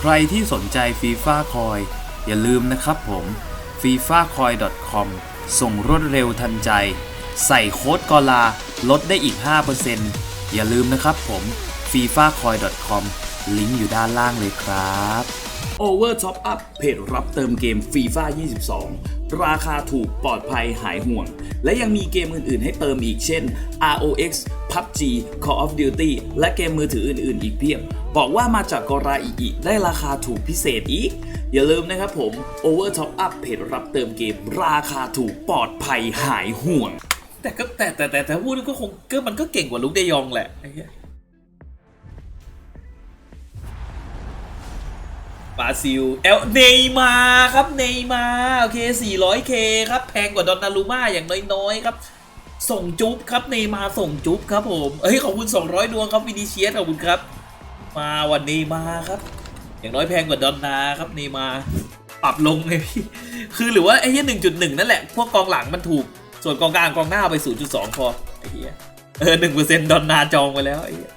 ใครที่สนใจฟีฟ่าคอยอย่าลืมนะครับผม f i f a c o i c o m ส่งรวดเร็วทันใจ ใส่โค้ดกอลาลดได้อีก 5%อย่าลืมนะครับผม f i f a c o i c o m ลิงก์อยู่ด้านล่างเลยครับ Over Top Up เพจรับเติมเกม FIFA 22 ราคาถูกปลอดภัยหายห่วง และยังมีเกมอื่น ๆ ให้เติมอีกเช่น ROX PUBG Call of Duty และเกมมือถืออื่น ๆ อีกเพียบ บอกว่ามาจากกราอีอีได้ราคาถูกพิเศษอีก อย่าลืมนะครับผม Over Top Up เพจรับเติมเกม ราคาถูกปลอดภัยหายห่วง แต่ก็แต่แต่แต่แต่พูดก็คงก็มันก็เก่งกว่าลุกเดยองแหละไอ้เหี้ยบราซิลเอลเนย์มาครับเนย์มาโอเค 400k ครับ แพงกว่าดอนนารูมาอย่างน้อยๆครับ ส่งจุ๊บครับเนย์มาส่งจุ๊บครับผมเอ้ยขอบคุณ 200 ดวงครับวินิเชียสขอบคุณครับ มาวันนย์มาครับ อย่างน้อยแพงกว่าดอนนาครับนย์มาปรับลงไงพี่ คือหรือว่าไอ้เหี้ยง1.1นั่นแหละ พวกกองหลังมันถูก ส่วนกองกลางกองหน้าเอาไป0.2พอไอ้เหี้ยเออ1%ดอนนาจองไปแล้วไอ้เหี้ย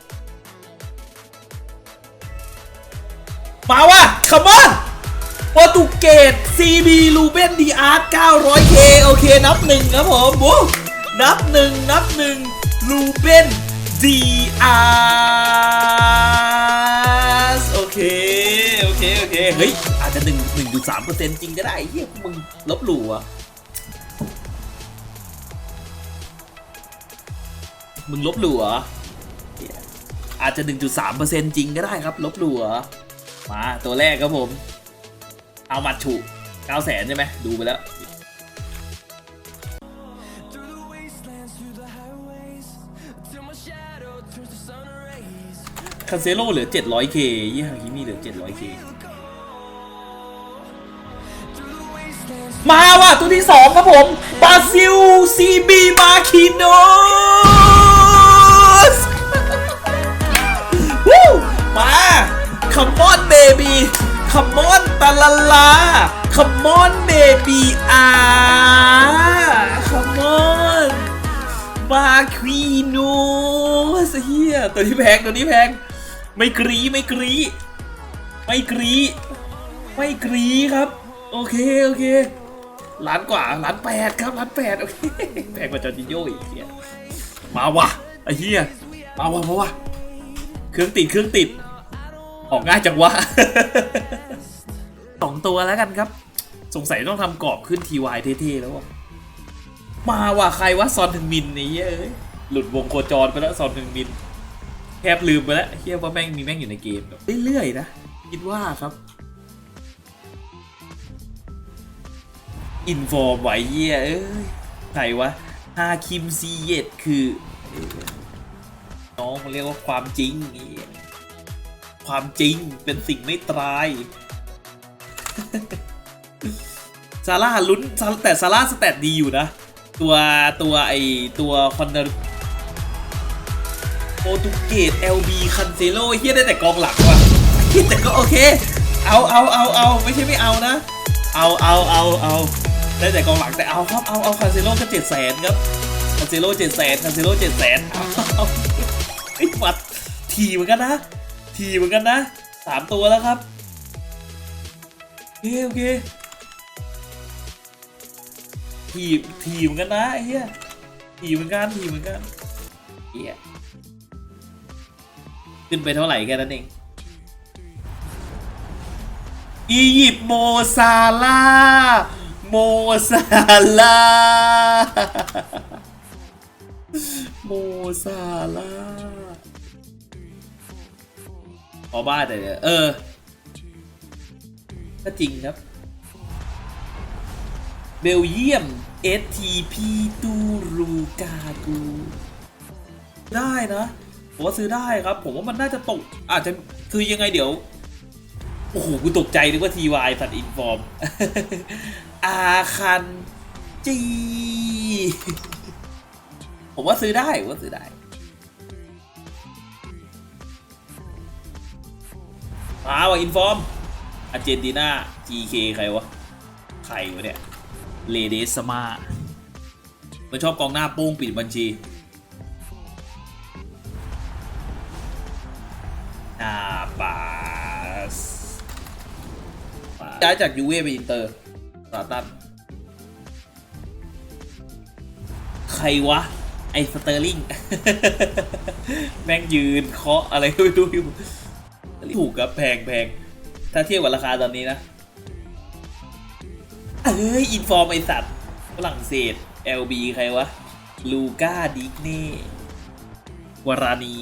มาวะคัมอนโปรตุเกส CB ลูเบนดีอาร์ต 900k โอเค นับหนึ่งครับผมบูนับหนึ่งนับหนึ่งลูเบน ดีอาร์โอเค โอเค โอเค เฮ้ย อาจจะหนึ่งหนึ่งจุดสามเปอร์เซ็นต์จริงก็ได้เฮียมึงลบหลู่อะมึงลบหลู่เหรอเหี้ยอาจจะ 1.3%จริงก็ได้ครับ ลบหลู่มาตัวแรกครับผม เอามัดฉุ9แสนใช่ไหมดูไปแล้ว คันเซโร่เหลือ 700k ยี่ห้อฮิมี่เหลือ 700k มาว่ะตัวที่ 2 ครับผมบราซิลซีบีมาคิโนสวู้มาคัมมอนเบบีคัมมอนตาลาลาคัมมอนเบบีอา ตัวนี้แพงตัวนี้แพง ไม่กรีไม่กรีไม่กรีไม่กรีครับ โอเคโอเคล้านกว่าล้านแปดครับล้านแปดโอเคแพงกว่าจอร์จิโยอีกเฮียมาว่ะไอ้เฮียมาว่ะมาว่ะเครื่องติดเครื่องติด ออกง่ายจังวะสองตัวแล้วกันครับ สงสัยต้องทำกรอบขึ้นทีวายเท่ๆแล้วอะมาว่ะใครวะซอนถึงมินนี่เอ้ยหลุดวงโคจรไปแล้วซอนถึงมิน แทบลืมไปแล้วเฮียว่าแม่งมีแม่งอยู่ในเกมแบบเรื่อยๆนะ คิดว่าครับ อินฟอร์มไว้เยี่ยเอ้ยใครวะฮาคิมซีเยตคือเอ้ยน้องมันเรียกว่าความจริงนี่ความจริงเป็นสิ่งไม่ตรายซาร่าลุ้นซาแต่ซาร่าสแตทดีอยู่นะ ตัวตัวไอตัวคอนเนอร์ โปรตุเกส LB คันเซโลเฮียได้แต่กองหลังว่ะแต่ก็โอเค เอาเอาเอาเอาไม่ใช่ไม่เอานะ เอาเอาเอาเอาได้แต่กองหลังแต่เอาครับเอาเอาคันเซโลก็เจ็ดแสนครับคันเซโลเจ็ดแสนคันเซโลเจ็ดแสนเอาไอ้หมัดทีเหมือนกันนะ ทีเหมือนกันนะสามตัวแล้วครับโอเคโอเคทีทีเหมือนกันนะเหี้ยทีเหมือนกันทีเหมือนกันเหี้ย ขึ้นไปเท่าไหร่แค่นั้นเอง อียิปต์โมซาลาโมซาลาโมซาลาพอบ้าแต่เดี๋ยวเออ ก็จริงครับ เบลเยียม STP ตูรูกากู ได้นะ ผมว่าซื้อได้ครับ ผมว่ามันน่าจะตก อาจจะคือยังไงเดี๋ยว โอ้โหกูตกใจนึกว่าทีวายสัตว์อินฟอร์ม อาคันจีผมว่าซื้อได้ผมว่าซื้อได้ มาว่ะอินฟอร์มอาร์เจนตินา GK ใครวะ ใครวะเนี่ย เลเดสมา มันชอบกองหน้าโป้งปิดบัญชี ย้ายจากยูเว่ไปอินเตอร์สาตันใครวะ ไอสเตอร์ลิง แม่งยืนเคาะอะไรก็ไม่รู้อยู่ถูกครับแพงแพงถ้าเทียบกับราคาตอนนี้นะ เอ้ย อินฟอร์มไอสัตว์ฝรั่งเศส LB ใครวะ ลูก้าดิกเน่วารานี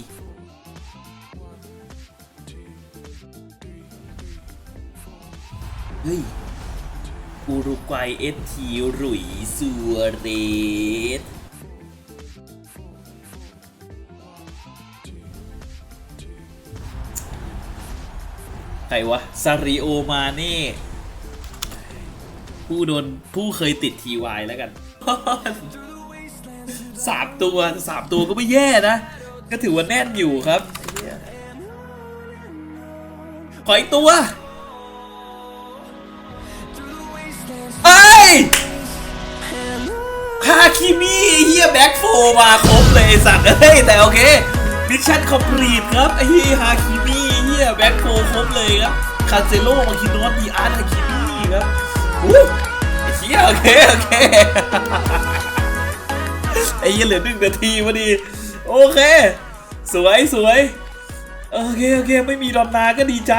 เฮ้ยอุรุกวัยเอสทีหรุยซัวเรสใครวะซาริโอมาเน่ผู้โดนผู้เคยติดทีวายแล้วกันสามตัวสามตัวก็ไม่แย่นะ ก็ถือว่าแน่นอยู่ครับ ขออีกตัว ฮาคิมิเฮียแบ็คโฟมาครบเลยสัตว์เอ้ยแต่โอเคมิชชั่นคอมพลีทครับไอ้เฮียฮาคิมิเฮียแบ็คโฟครบเลยครับคาเซโลมาคิโนสดีอาร์ฮาคิมิครับอู้ไอ้เฮียโอเคโอเคไอ้เฮียเหลือหนึ่งนาทีพอดีโอเค สวยสวยโอเคโอเคไม่มีดอนนาก็ดีใจ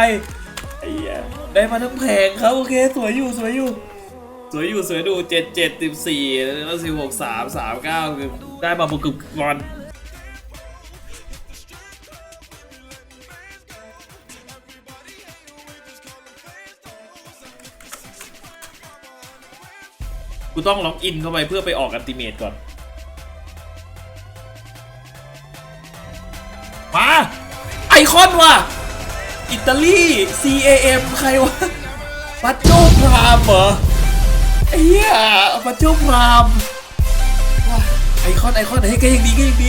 ไอ้เหี้ยได้มาทั้งแผงครับโอเค สวยอยู่สวยอยู่ สวยอยู่สวยดูเจ็ดเจ็ดสิบสี่แล้วสิบหกสามสามเก้าคือได้มาบุกกึบอลกูต้องล็อกอินเข้าไปเพื่อไปออกอันติเมตก่อน มา ไอคอนว่ะ อิตาลี CAM ใครวะปัจโจพรามเหรอ ไอ้เหี้ยปัจโจพรามว้าไอคอนไอคอนเฮ้ยก็ยังดีก็ยังดี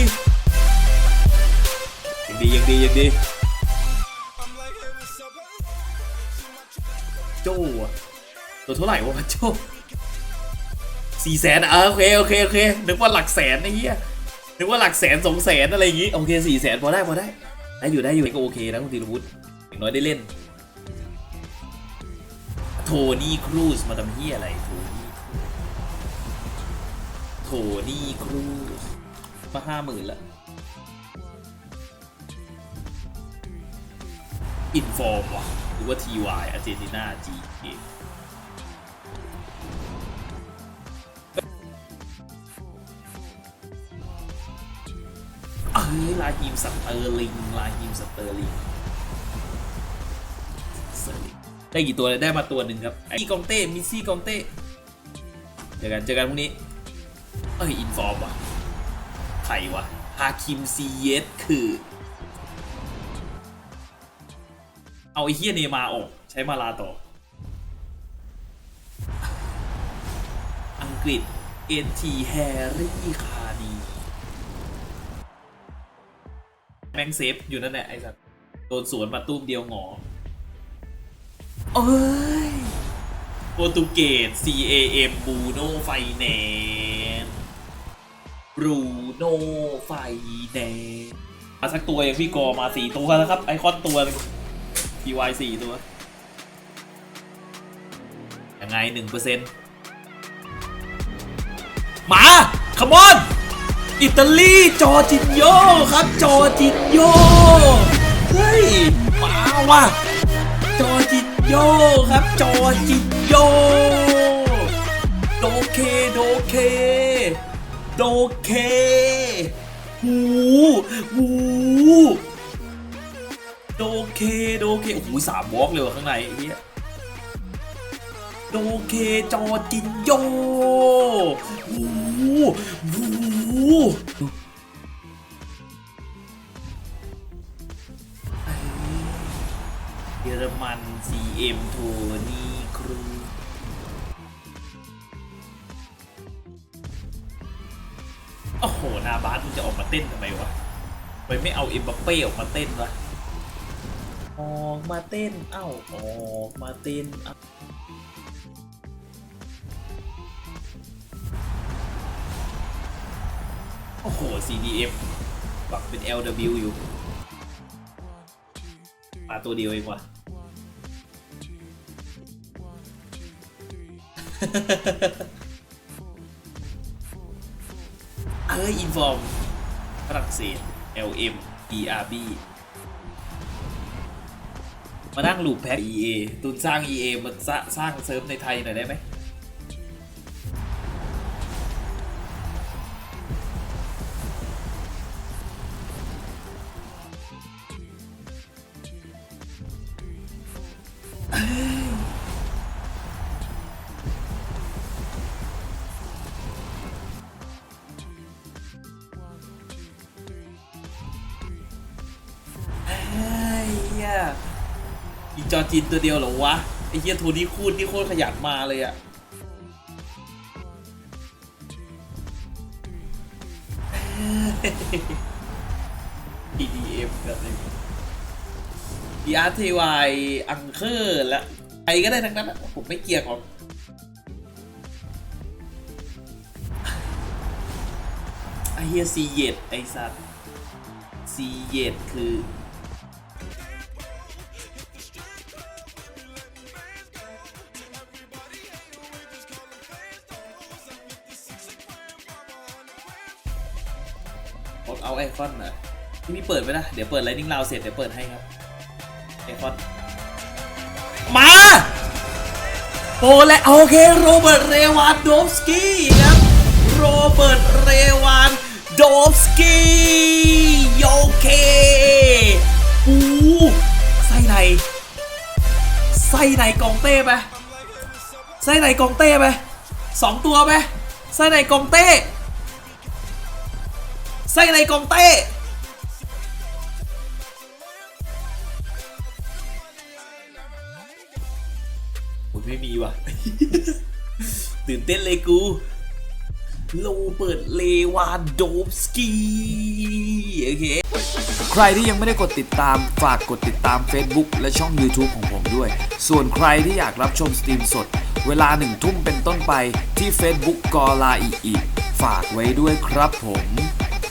ยังดียังดียังดีโจ้อะตัวเท่าไหร่วะปัจโจสี่แสนอะโอเคโอเคโอเคนึกว่าหลักแสนไอ้เหี้ยนึกว่าหลักแสนสองแสนอะไรอย่างงี้โอเคสี่แสนพอได้พอได้ได้อยู่ได้อยู่ก็โอเคนะคุณธีรวุฒิอย่างน้อยได้เล่น โทนี่ครูซมาทำเฮียอะไรโทนี่ โทนี่ครูมาห้าหมื่นละอินฟอร์มว่ะหรือว่าทีวายอาร์เจนตินาจีเอเอ้ยลาฮิมสเตอร์ลิงลาฮิมสเตอร์ลิงเซอร์ลิงได้กี่ตัวเลยได้มาตัวหนึ่งครับอ้กองเต้ มิซี่กองเต้ เจอกัน เจอกันพรุ่งนี้ เอ้ยอินฟอร์มวะใครวะฮาคิมซีเยสคือ เอาไอ้เฮียเนมาออก ใช้มาลาต่อ อังกฤษเอ็นทีแฮร์รี่คานีแมงเซฟอยู่นั่นแหละไอ้สัตว์โดนสวนมาตุ้มเดียวหงอเอ้ยโปรตุเกส CAM บูโนไฟแนน บรูโนไฟแนนมาสักตัวเองพี่กอมาสี่ตัวแล้วครับ ไอคอนตัวนึง PY สี่ตัว ยังไงหนึ่งเปอร์เซ็นต์มาขมอน อิตาลีจอจินโยครับ จอจินโยเฮ้ย มาว่ะจอจินโยครับ จอจินโยโดเคโดเค ดเคหูหูโดเคโดเคโอ้โหสามวอล์กเลยว่ะข้างในเหี้ยโดเคจอจินโยหูหูเยอรมัน CM โทนี่ เต้นทำไมวะทำไมไม่เอาเอ็มบัปเป้ออกมาเต้นวะออกมาเต้นเอ้าออกมาเต้นโอ้โห CDM ปรับเป็น LW อยู่มาตัวเดียวเองว่ะเอ้ยอินฟอร์ม รั่งเศส LM ERB มานั่งลูปแพ็ค EA ตุนสร้าง EA มันสร้าสร้างเซิร์ฟในไทยหน่อยได้ไหมไอีจอจินตัวเดียวเหรอวะไอ้เหี้ยโทนี่คูดนี่โคตรขยันมาเลยอะ EDM แบบนี้ DRTY อังเคอร์และใครก็ได้ทั้งนั้นอะผมไม่เกียงหรอกไอเฮียซีเย็ดไอสัตว์ซีเย็ดคือ กดเอาไอคอนนะที่มีเปิดไว้นะเดี๋ยวเปิด Lightning Round เสร็จเดี๋ยวเปิดให้ครับไอคอนมาโปและโอเคโรเบิร์ตเรวานโดฟสกี้ครับโรเบิร์ตเรวานโดฟสกี้โอเคปูไส้ในไส้ในกองเต้ไปไส้ในกองเต้ไปสองตัวไปไส้ในกองเต้ ไส้ในกองเต้โอ้ยไม่มีว่ะ ตื่นเต้นเลยกูโรเบิร์ตเลวานโดฟสกี้โอเคใครที่ยังไม่ได้กดติดตามฝากกดติดตาม Facebook และช่อง YouTube ของผมด้วย ส่วนใครที่อยากรับชมสตรีมสด เวลาหนึ่งทุ่มเป็นต้นไปที่ Facebook กอลาอีอีฝากไว้ด้วยครับผม